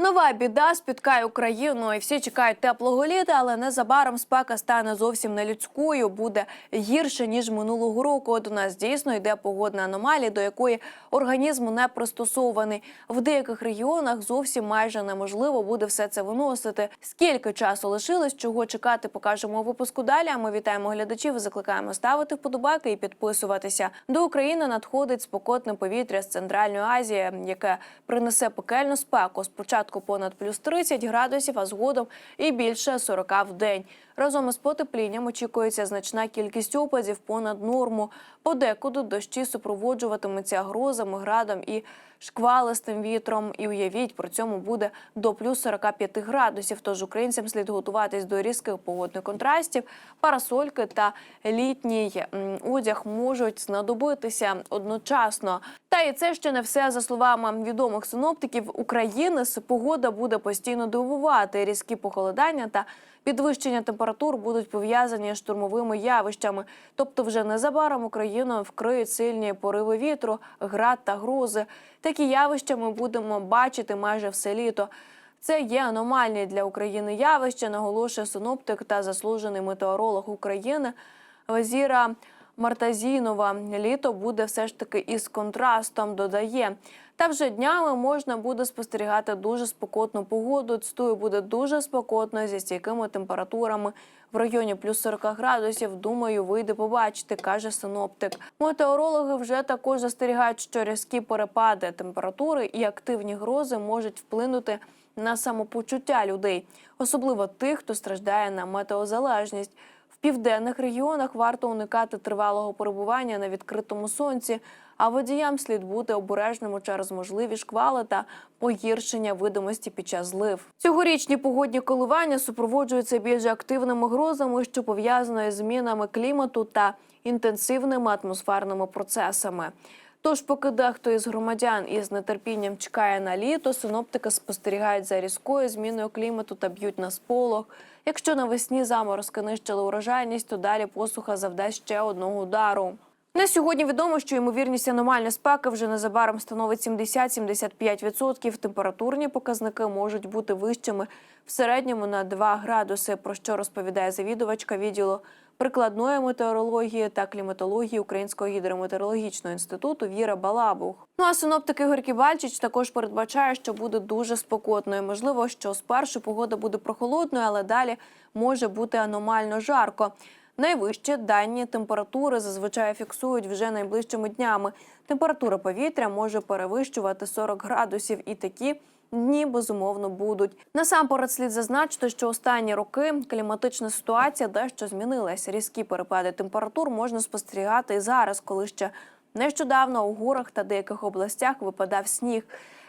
Нова біда спіткає Україну, і всі чекають теплого літа, але незабаром спека стане зовсім не людською, буде гірше ніж минулого року. От у нас дійсно йде погодна аномалія, до якої організм не пристосований. В деяких регіонах зовсім майже неможливо буде все це виносити. Скільки часу лишилось, чого чекати, покажемо у випуску далі. А ми вітаємо глядачів. і Закликаємо ставити вподобайки і підписуватися. До України надходить спокотне повітря з центральної Азії, яке принесе пекельну спеку. Спочатку понад плюс 30 градусів, а згодом і більше 40 в день. Разом із потеплінням очікується значна кількість опадів понад норму. Подекуди дощі супроводжуватимуться грозами, градом і шквалистим вітром. І уявіть, при цьому буде до плюс 45 градусів. Тож українцям слід готуватись до різких погодних контрастів. Парасольки та літній одяг можуть знадобитися одночасно. Та і це ще не все за словами відомих синоптиків України. Погода буде постійно дивувати. Різкі похолодання та підвищення температур будуть пов'язані з штурмовими явищами. Тобто, вже незабаром Україну вкриють сильні пориви вітру, град та грози. Такі явища ми будемо бачити майже все літо. Це є аномальні для України явища, наголошує синоптик та заслужений метеоролог України Вазіра Мартазінова. Літо буде все ж таки із контрастом, додає. Та вже днями можна буде спостерігати дуже спекотну погоду. Цитую, буде дуже спекотно зі стійкими температурами в районі плюс 40 градусів. Думаю, вийде побачити, каже синоптик. Метеорологи вже також застерігають, що різкі перепади температури і активні грози можуть вплинути на самопочуття людей, особливо тих, хто страждає на метеозалежність. Південних регіонах варто уникати тривалого перебування на відкритому сонці, а водіям слід бути обережними через можливі шквали та погіршення видимості під час злив. Цьогорічні погодні коливання супроводжуються більш активними грозами, що пов'язано з змінами клімату та інтенсивними атмосферними процесами. Тож, поки дехто із громадян із нетерпінням чекає на літо, синоптики спостерігають за різкою зміною клімату та б'ють на сполох. Якщо навесні заморозки нищили урожайність, то далі посуха завдасть ще одного удару. На сьогодні відомо, що ймовірність аномальної спеки вже незабаром становить 70-75%. Температурні показники можуть бути вищими в середньому на 2 градуси, про що розповідає завідувачка відділу прикладної метеорології та кліматології Українського гідрометеорологічного інституту Віра Балабух. Ну а синоптик Ігор Кібальчич також передбачає, що буде дуже спекотною. Можливо, що спершу погода буде прохолодною, але далі може бути аномально жарко. Найвищі дані температури зазвичай фіксують вже найближчими днями. Температура повітря може перевищувати 40 градусів, і такі дні безумовно будуть. Насамперед слід зазначити, що останні роки кліматична ситуація дещо змінилась. Різкі перепади температур можна спостерігати і зараз, коли ще нещодавно у горах та деяких областях випадав сніг.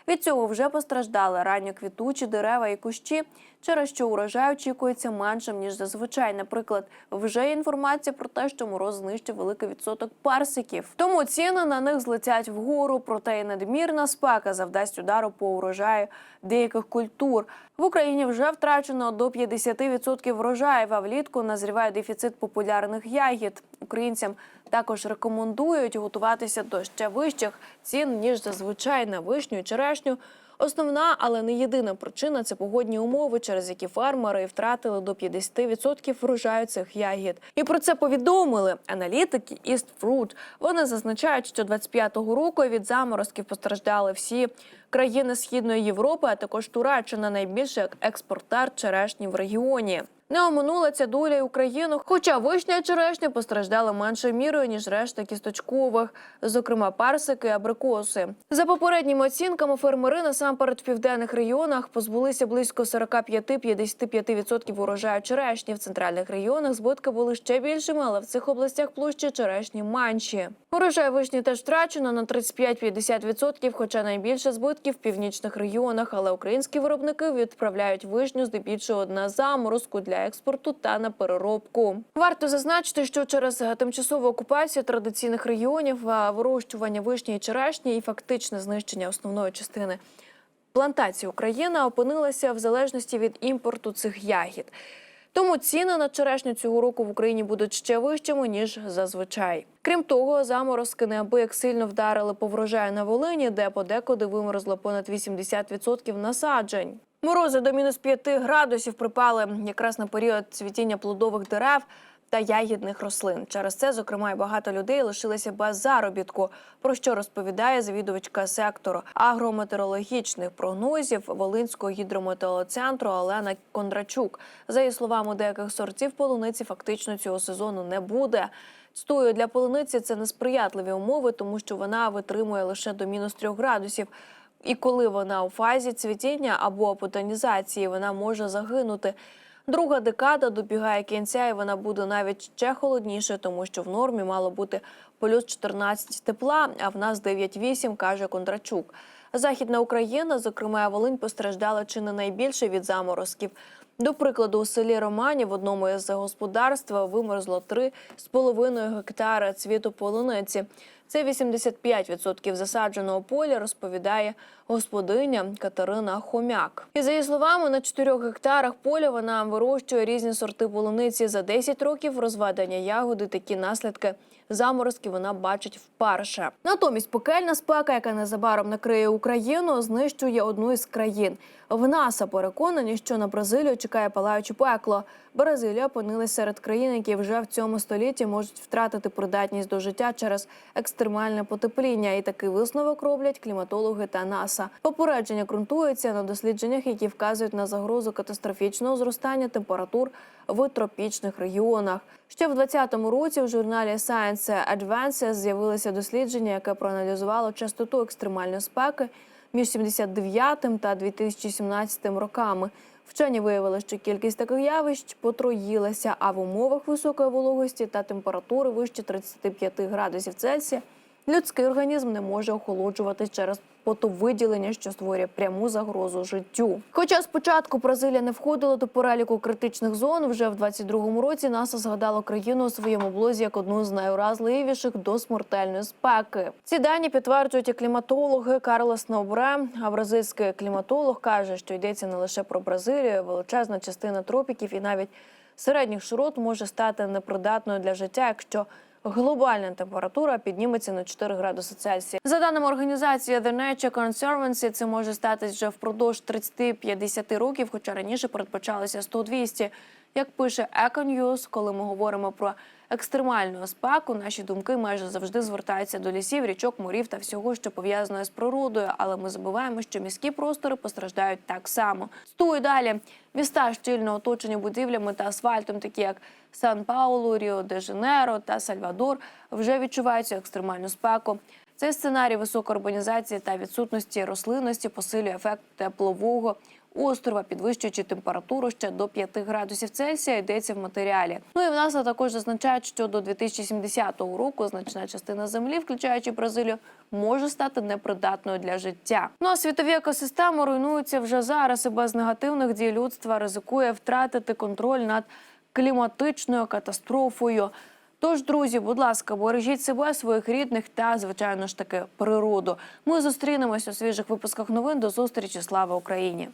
Від цього вже постраждали ранньоквітучі дерева і кущі, через що урожай очікується меншим ніж зазвичай. Наприклад, вже інформація про те, що мороз знищив великий відсоток персиків. Тому ціни на них злетять вгору. Проте і надмірна спека завдасть удару по урожаю деяких культур. В Україні вже втрачено до 50% врожаїв, а влітку назріває дефіцит популярних ягід. Українцям також рекомендують готуватися до ще вищих цін ніж зазвичай на вишню і черешню. Основна, але не єдина причина це погодні умови, через які фермери втратили до 50% врожаю цих ягід. І про це повідомили аналітики East. Вони зазначають, що 25-го року від заморозків постраждали всі країни Східної Європи, а також Туреччина найбільший експортер черешні в регіоні. Не оминула ця доля й Україну, хоча вишня і черешня постраждали меншою мірою ніж решта кісточкових, зокрема персики, і абрикоси. За попередніми оцінками, фермери насамперед в південних регіонах позбулися близько 45-55% урожаю черешні. В центральних регіонах збитки були ще більшими, але в цих областях площі черешні менші. Урожай вишні теж втрачено на 35-50%, хоча найбільше збитків в північних регіонах. Але українські виробники відправляють вишню здебільшого на заморозку для експорту та на переробку. Варто зазначити, що через е, тимчасову окупацію традиційних регіонів е, вирощування вишні і черешні і фактичне знищення основної частини плантації Україна опинилася в залежності від імпорту цих ягід. Тому ціни на черешню цього року в Україні будуть ще вищими ніж зазвичай. Крім того, заморозки неабияк сильно вдарили по врожаю на Волині, де подекуди вимерзло понад 80% насаджень. Морози до мінус 5 градусів припали якраз на період цвітіння плодових дерев та ягідних рослин. Через це, зокрема, і багато людей лишилися без заробітку. Про що розповідає завідувачка сектору агрометеорологічних прогнозів Волинського гідрометеоцентру Олена Кондрачук. За її словами, деяких сортів полуниці фактично цього сезону не буде. Стою для полуниці це несприятливі умови, тому що вона витримує лише до мінус 3 градусів. І коли вона у фазі цвітіння або ботанізації, вона може загинути. Друга декада добігає кінця, і вона буде навіть ще холодніше, тому що в нормі мало бути плюс 14 тепла, а в нас 9-8, каже Кондрачук. Західна Україна, зокрема Волинь, постраждала чи не найбільше від заморозків. До прикладу, у селі Романі в одному із господарств вимерзло 3,5 гектари цвіту полуниці. Це 85% засадженого поля, розповідає господиня Катерина Хомяк. І за її словами, на 4 гектарах поля вона вирощує різні сорти полуниці. За 10 років розведення ягоди такі наслідки заморозки вона бачить вперше. Натомість пекельна спека, яка незабаром накриє Україну, знищує одну із країн. В НАСА переконані, що на Бразилію чекає палаюче пекло. Бразилія опинилась серед країн, які вже в цьому столітті можуть втратити придатність до життя через екстремальне потепління. І такий висновок роблять кліматологи та НАСА. Попередження ґрунтується на дослідженнях, які вказують на загрозу катастрофічного зростання температур в тропічних регіонах. Ще в 2020 році в журналі Science Advances з'явилося дослідження, яке проаналізувало частоту екстремальної спеки між 79 та 2017 роками. Вчені виявили, що кількість таких явищ потроїлася, а в умовах високої вологості та температури вище 35 градусів Цельсія людський організм не може охолоджувати через потовиділення, що створює пряму загрозу життю. Хоча спочатку Бразилія не входила до переліку критичних зон, вже в 22-му році НАСА згадало країну у своєму блозі як одну з найуразливіших до смертельної спеки. Ці дані підтверджують і кліматологи Карлос Наубре. А бразильський кліматолог каже, що йдеться не лише про Бразилію, величезна частина тропіків і навіть середніх широт може стати непридатною для життя, якщо глобальна температура підніметься на 4 градуси Цельсія. За даними організації The Nature Conservancy, це може статись вже впродовж 30-50 років, хоча раніше передбачалося 100-200. Як пише Econews, коли ми говоримо про екстремальну спеку, наші думки майже завжди звертаються до лісів, річок, морів та всього, що пов'язано з природою. Але ми забуваємо, що міські простори постраждають так само. Стуй далі. Міста щільно оточені будівлями та асфальтом, такі як Сан Паулу, Ріо де Жанейро та Сальвадор, вже відчувають цю екстремальну спеку. Цей сценарій високої урбанізації та відсутності рослинності посилює ефект теплового острова, підвищуючи температуру ще до 5 градусів Цельсія, йдеться в матеріалі. Ну і в НАСА також зазначають, що до 2070 року значна частина землі, включаючи Бразилію, може стати непридатною для життя. Ну а світові екосистеми руйнуються вже зараз, і без негативних дій людства ризикує втратити контроль над кліматичною катастрофою. Тож, друзі, будь ласка, бережіть себе, своїх рідних та, звичайно ж таки, природу. Ми зустрінемось у свіжих випусках новин. До зустрічі. Слава Україні!